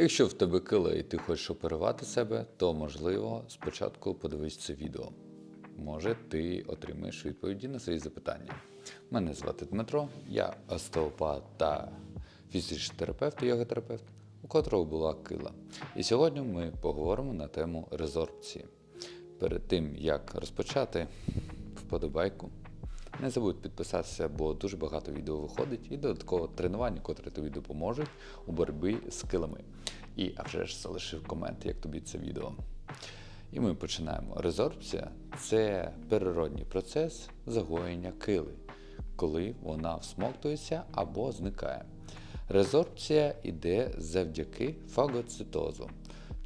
Якщо в тебе кила і ти хочеш оперувати себе, то можливо спочатку подивись це відео. Може, ти отримаєш відповіді на свої запитання. Мене звати Дмитро, я остеопат та фізичний терапевт йоготерапевт, у котрого була кила. І сьогодні ми поговоримо на тему резорбції. Перед тим як розпочати, вподобайку. Не забудь підписатися, бо дуже багато відео виходить і додатково тренування, котре тобі допоможуть у боротьбі з килами. І а вже ж залишив комент, як тобі це відео. І ми починаємо. Резорбція це природній процес загоєння кили, коли вона всмоктується або зникає. Резорбція йде завдяки фагоцитозу.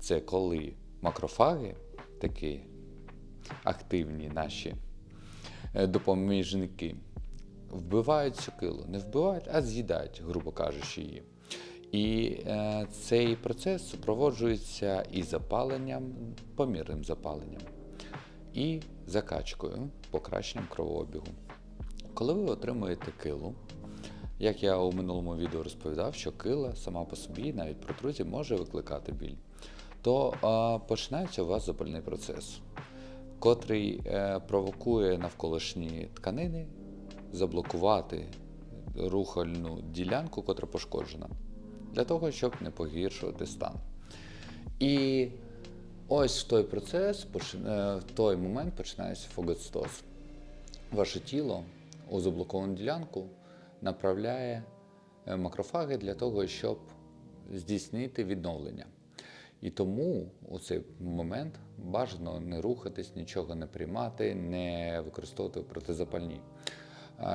Це коли макрофаги, такі активні наші допоміжники, вбивають цю килу. Не вбивають, а з'їдають, грубо кажучи, її. І е, цей процес супроводжується і запаленням, помірним запаленням, і закачкою, покращенням кровообігу. Коли ви отримуєте килу, як я у минулому відео розповідав, що кила сама по собі, навіть протрузія, може викликати біль, то е, починається у вас запальний процес, котрий е, провокує навколишні тканини заблокувати рухальну ділянку, котра пошкоджена, для того, щоб не погіршувати стан. І ось в той процес, е, в той момент починається фагоцитоз. Ваше тіло у заблоковану ділянку направляє е, макрофаги для того, щоб здійснити відновлення. І тому у цей момент бажано не рухатись, нічого не приймати, не використовувати протизапальні.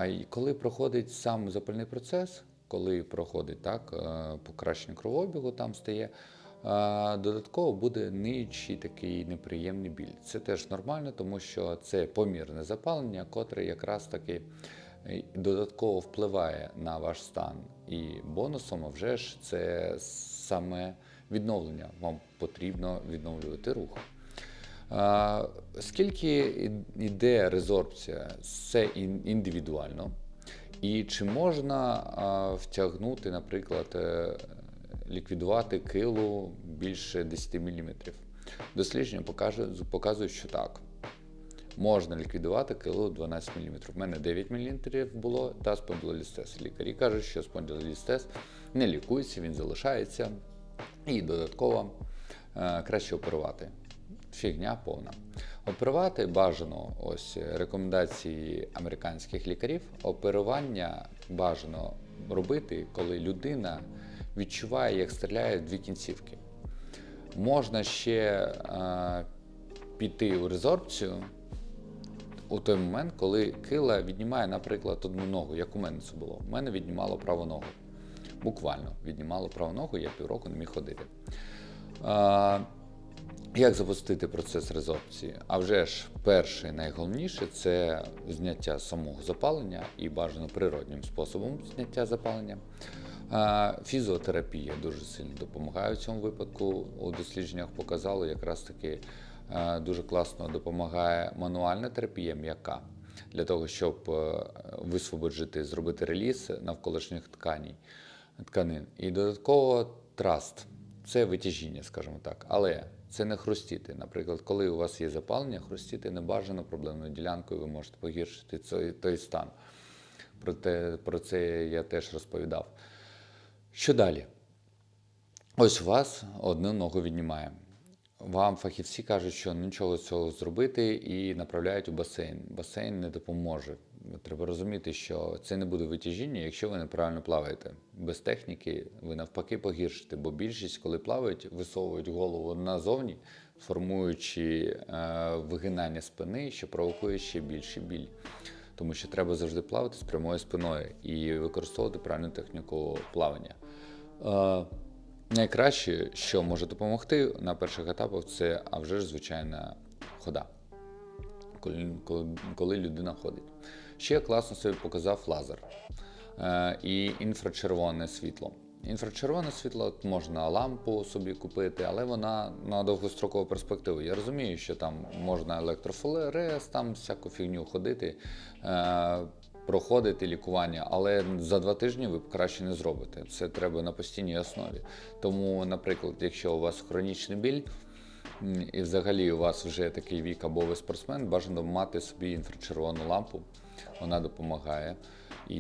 І коли проходить сам запальний процес, коли проходить так, е, покращення кровообігу, там стає, е, додатково буде ниючий такий неприємний біль. Це теж нормально, тому що це помірне запалення, котре якраз таки е, додатково впливає на ваш стан. І бонусом, а вже ж, це саме відновлення. Вам потрібно відновлювати рух. Скільки йде резорбція, це індивідуально. І чи можна втягнути, наприклад, е, ліквідувати килу більше 10 мм? Дослідження показують, що так. Можна ліквідувати килу 12 мм. У мене 9 мм було та спондилолістез. Лікарі кажуть, що спондилолістез не лікується, він залишається. І додатково е, краще оперувати. Фігня повна. Оперувати бажано ось рекомендації американських лікарів. Оперування бажано робити, коли людина відчуває, як стріляє в дві кінцівки. Можна ще е, піти у резорбцію у той момент, коли кила віднімає, наприклад, одну ногу, як у мене це було. У мене віднімало праву ногу. Буквально віднімало праву ногу, я півроку не міг ходити. А, як запустити процес резорбції? А вже ж перше, найголовніше це зняття самого запалення і бажано природнім способом зняття запалення. Фізіотерапія дуже сильно допомагає в цьому випадку. У дослідженнях показало якраз таки дуже класно допомагає мануальна терапія м'яка для того, щоб е, висвободити, зробити реліз навколишніх тканей, тканин. І додатково траст це витяжіння, скажімо так. Але це не хрустіти. Наприклад, коли у вас є запалення, хрустіти не бажано проблемною ділянкою, ви можете погіршити цей, той стан. Про, те, про це я теж розповідав. Що далі? Ось у вас одну ногу віднімає. Вам фахівці кажуть, що нічого цього зробити і направляють у басейн. Басейн не допоможе. Треба розуміти, що це не буде витяжіння, якщо ви неправильно плаваєте. Без техніки ви навпаки погіршите, бо більшість, коли плавають, висовують голову назовні, формуючи е, вигинання спини, що провокує ще більший біль. Тому що треба завжди плавати з прямою спиною і використовувати правильну техніку плавання. Е, Найкраще, що може допомогти на перших етапах, це а вже ж звичайна хода, коли, коли, коли людина ходить. Ще класно собі показав лазер е, і інфрачервоне світло. Інфрачервоне світло можна лампу собі купити, але вона на довгострокову перспективу. Я розумію, що там можна електрофорез, там всяку фігню ходити. Е, проходити лікування, але за два тижні ви краще не зробите. Це треба на постійній основі. Тому, наприклад, якщо у вас хронічний біль, і взагалі у вас вже такий вік або ви спортсмен, бажано мати собі інфрачервону лампу. Вона допомагає. І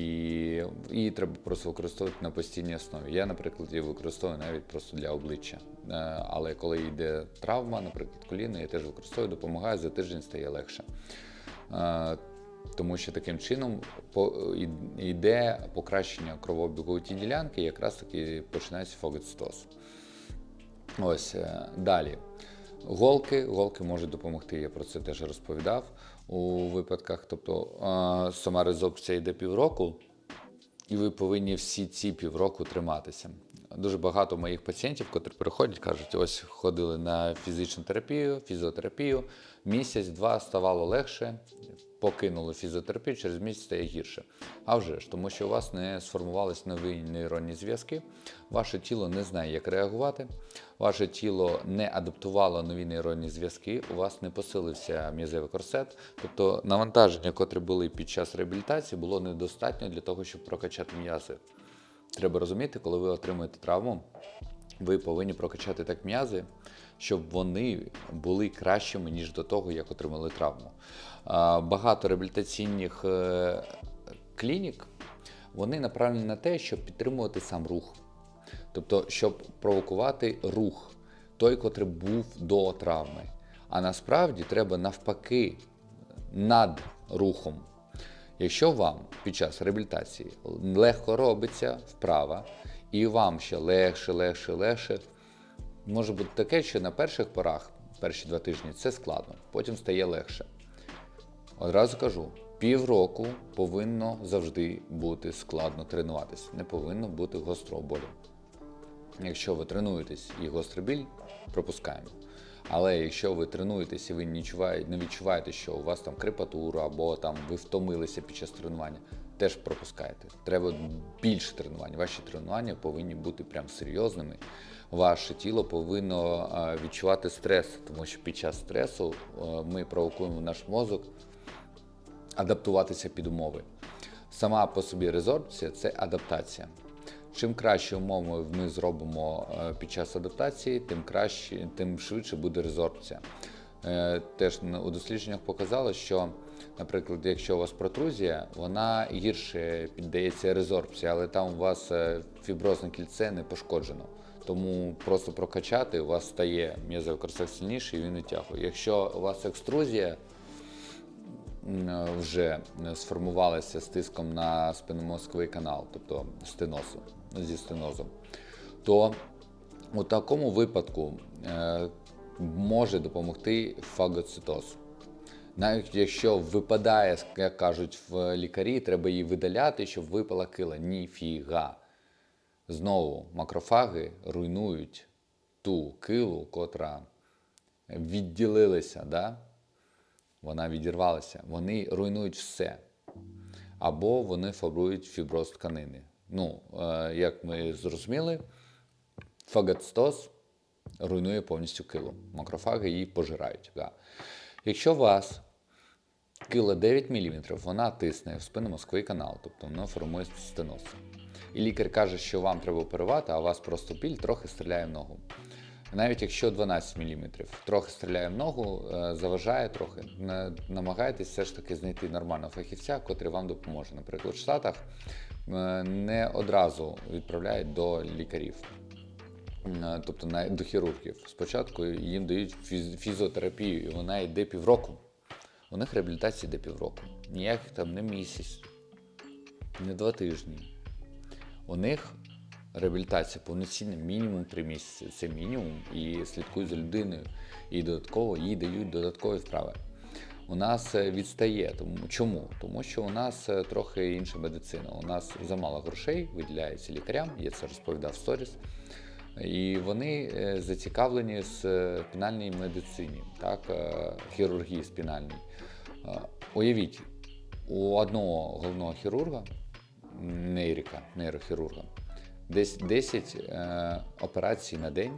її треба просто використовувати на постійній основі. Я, наприклад, її використовую навіть просто для обличчя. Е, Але коли йде травма, наприклад, коліна, я теж використовую, допомагає, за тиждень стає легше. Е, Тому що таким чином йде покращення кровообігу у тій ділянки, якраз таки починається фагоцитоз. Ось е, далі. Голки, голки можуть допомогти, я про це теж розповідав у випадках. Тобто сама резорбція йде півроку, і ви повинні всі ці півроку триматися. Дуже багато моїх пацієнтів, котрі приходять, кажуть, ось ходили на фізичну терапію, фізіотерапію, місяць-два ставало легше, покинули фізіотерапію, через місяць стає гірше. А вже ж, тому що у вас не сформувались нові нейронні зв'язки, ваше тіло не знає, як реагувати, ваше тіло не адаптувало нові нейронні зв'язки, у вас не посилився м'язевий корсет. Тобто навантаження, котрі були під час реабілітації, було недостатньо для того, щоб прокачати м'язи. Треба розуміти, коли ви отримуєте травму, ви повинні прокачати так м'язи, щоб вони були кращими, ніж до того, як отримали травму. Багато реабілітаційних е, клінік вони направлені на те, щоб підтримувати сам рух. Тобто, щоб провокувати рух, той, котрий був до травми. А насправді треба навпаки над рухом. Якщо вам під час реабілітації легко робиться вправа, і вам ще легше, легше, легше, може бути таке, що на перших порах, перші два тижні, це складно, потім стає легше. Одразу кажу, півроку повинно завжди бути складно тренуватися, не повинно бути гострого болю. Якщо ви тренуєтесь і гострий біль, пропускаємо. Але якщо ви тренуєтесь і ви не відчуваєте, що у вас там крепатура або там ви втомилися під час тренування, теж пропускайте. Треба більше тренувань. Ваші тренування повинні бути прям серйозними. Ваше тіло повинно відчувати стрес, тому що під час стресу ми провокуємо наш мозок адаптуватися під умови. Сама по собі резорбція це адаптація. Чим краще умови ми зробимо під час адаптації, тим краще, тим швидше буде резорбція. Е, Теж у дослідженнях показало, що, наприклад, якщо у вас протрузія, вона гірше піддається резорбції, але там у вас е, фіброзне кільце не пошкоджено. Тому просто прокачати у вас стає м'язовий корсет сильніший і він витягує. Якщо у вас екструзія, вже сформувалися з тиском на спинномозковий канал, тобто стенозу, зі стенозом, то у такому випадку е, може допомогти фагоцитоз. Навіть якщо випадає, як кажуть в лікарі, треба її видаляти, щоб випала кила. Ніфіга. Знову макрофаги руйнують ту килу, котра відділилася, да? вона відірвалася. Вони руйнують все. Або вони формують фіброз тканини. Ну, е, як ми зрозуміли, фагоцитоз руйнує повністю килу. Макрофаги її пожирають. Да. Якщо вас кила 9 мм, вона тисне в спинномозковий канал, тобто вона формує стеноз. І лікар каже, що вам треба оперувати, а у вас просто біль трохи стріляє в ногу. Навіть якщо 12 мм, трохи стріляє в ногу, е, заважає трохи, на- намагайтесь все ж таки знайти нормального фахівця, котрий вам допоможе. Наприклад, в Штатах е, не одразу відправляють до лікарів. Е, тобто до хірургів. Спочатку їм дають фізіотерапію, і вона йде півроку. У них реабілітація йде півроку. Ніяких там не місяць, не два тижні. У них реабілітація повноцінна мінімум три місяці. Це мінімум, і слідкують за людиною. І додатково їй дають додаткові вправи. У нас е, відстає. Тому чому? Тому що у нас е, трохи інша медицина. У нас замало грошей виділяється лікарям. Я це розповідав в сторіс. І вони е, зацікавлені з е, спінальній медицині, так, е, хірургії спінальній. Уявіть, у одного головного хірурга, нейрика, нейрохірурга, десь 10 е, операцій на день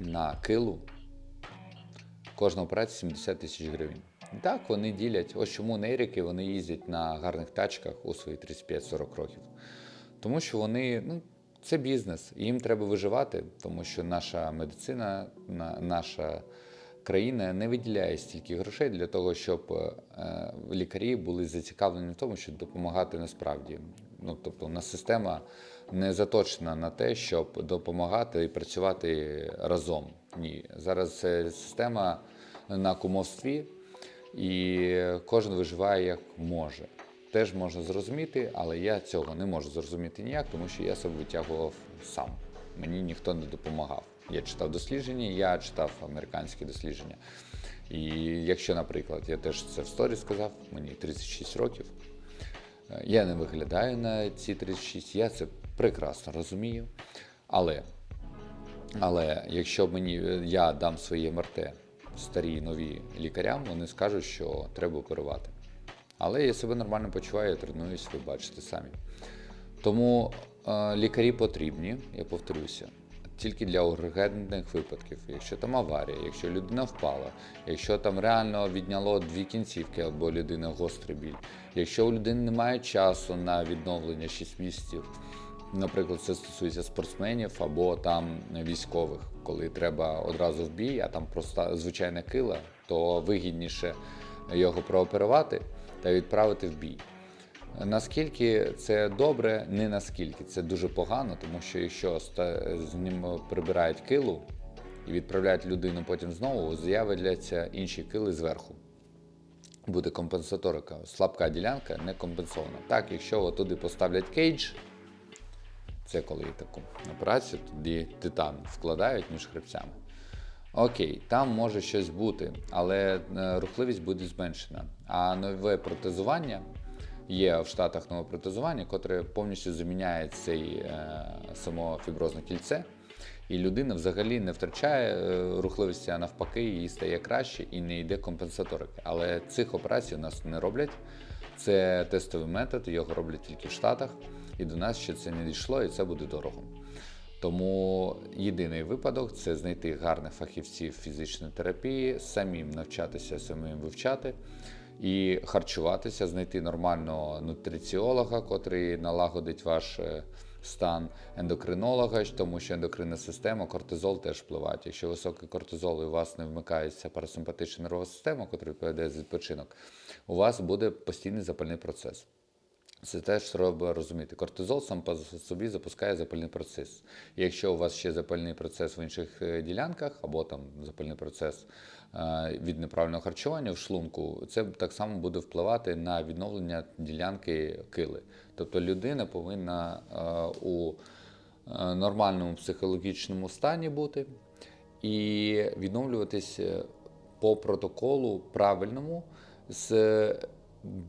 на килу. Кожна операція 70 тисяч гривень. Так, вони ділять. Ось чому нейрики вони їздять на гарних тачках у свої 35-40 років. Тому що вони, ну, це бізнес, їм треба виживати, тому що наша медицина, наша країна не виділяє стільки грошей для того, щоб е, лікарі були зацікавлені в тому, щоб допомагати насправді. Ну, тобто, у нас система не заточена на те, щоб допомагати і працювати разом. Ні, зараз це система на кумовстві, і кожен виживає як може. Теж можна зрозуміти, але я цього не можу зрозуміти ніяк, тому що я себе витягував сам. Мені ніхто не допомагав. Я читав дослідження, я читав американські дослідження. І якщо, наприклад, я теж це в сторі сказав, мені 36 років, е, я не виглядаю на ці 36, я це прекрасно розумію. Але але якщо мені я дам свої МРТ старі нові лікарям, вони скажуть, що треба оперувати. Але я себе нормально почуваю, я тренуюсь, ви бачите самі. Тому е, лікарі потрібні, я повторюся, тільки для ургентних випадків. Якщо там аварія, якщо людина впала, якщо там реально відняло дві кінцівки або людина гострий біль, якщо у людини немає часу на відновлення 6 місяців, Наприклад, це стосується спортсменів або там військових, коли треба одразу в бій, а там просто звичайна кила, то вигідніше його прооперувати та відправити в бій. Наскільки це добре, не наскільки це дуже погано, тому що якщо з ним прибирають килу і відправляють людину потім знову, з'являться інші кили зверху. Буде компенсаторика. Слабка ділянка не компенсована. Так, якщо туди поставлять кейдж, це коли таку операцію, тоді титан вкладають між хребцями. Окей, там може щось бути, але е, рухливість буде зменшена. А нове протезування є в Штатах нове протезування, котре повністю заміняє цей е, само фіброзне кільце. І людина взагалі не втрачає е, рухливості, а навпаки, їй стає краще і не йде компенсаторики. Але цих операцій у нас не роблять. Це тестовий метод, його роблять тільки в Штатах, і до нас ще це не дійшло, і це буде дорого. Тому єдиний випадок це знайти гарних фахівців фізичної терапії, самим навчатися, самим вивчати і харчуватися, знайти нормального нутриціолога, котрий налагодить ваш е, стан ендокринолога, тому що ендокринна система, кортизол теж впливає. Якщо високий кортизол і у вас не вмикається парасимпатична нервова система, яка відповідає за відпочинок, у вас буде постійний запальний процес. Це теж треба розуміти. Кортизол сам по собі запускає запальний процес. І якщо у вас ще запальний процес в інших е, ділянках, або там запальний процес е, від неправильного харчування в шлунку, це так само буде впливати на відновлення ділянки кили. Тобто людина повинна е, у нормальному психологічному стані бути і відновлюватись е, по протоколу правильному з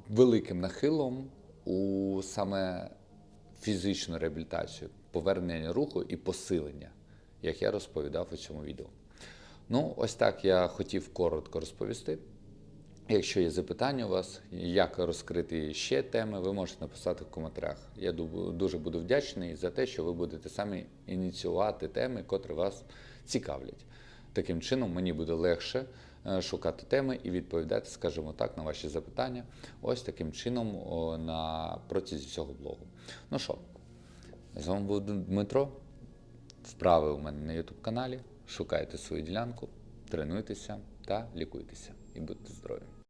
великим нахилом у саме фізичну реабілітацію, повернення руху і посилення, як я розповідав у цьому відео. Ну, ось так я хотів коротко розповісти. Якщо є запитання у вас, як розкрити ще теми, ви можете написати в коментарях. Я дуже буду вдячний за те, що ви будете самі ініціювати теми, котрі вас цікавлять. Таким чином, мені буде легше шукати теми і відповідати, скажімо так, на ваші запитання. Ось таким чином на протязі цього блогу. Ну що, з вами був Дмитро. Вправи у мене на YouTube каналі. Шукайте свою ділянку, тренуйтеся та лікуйтеся. І будьте здорові!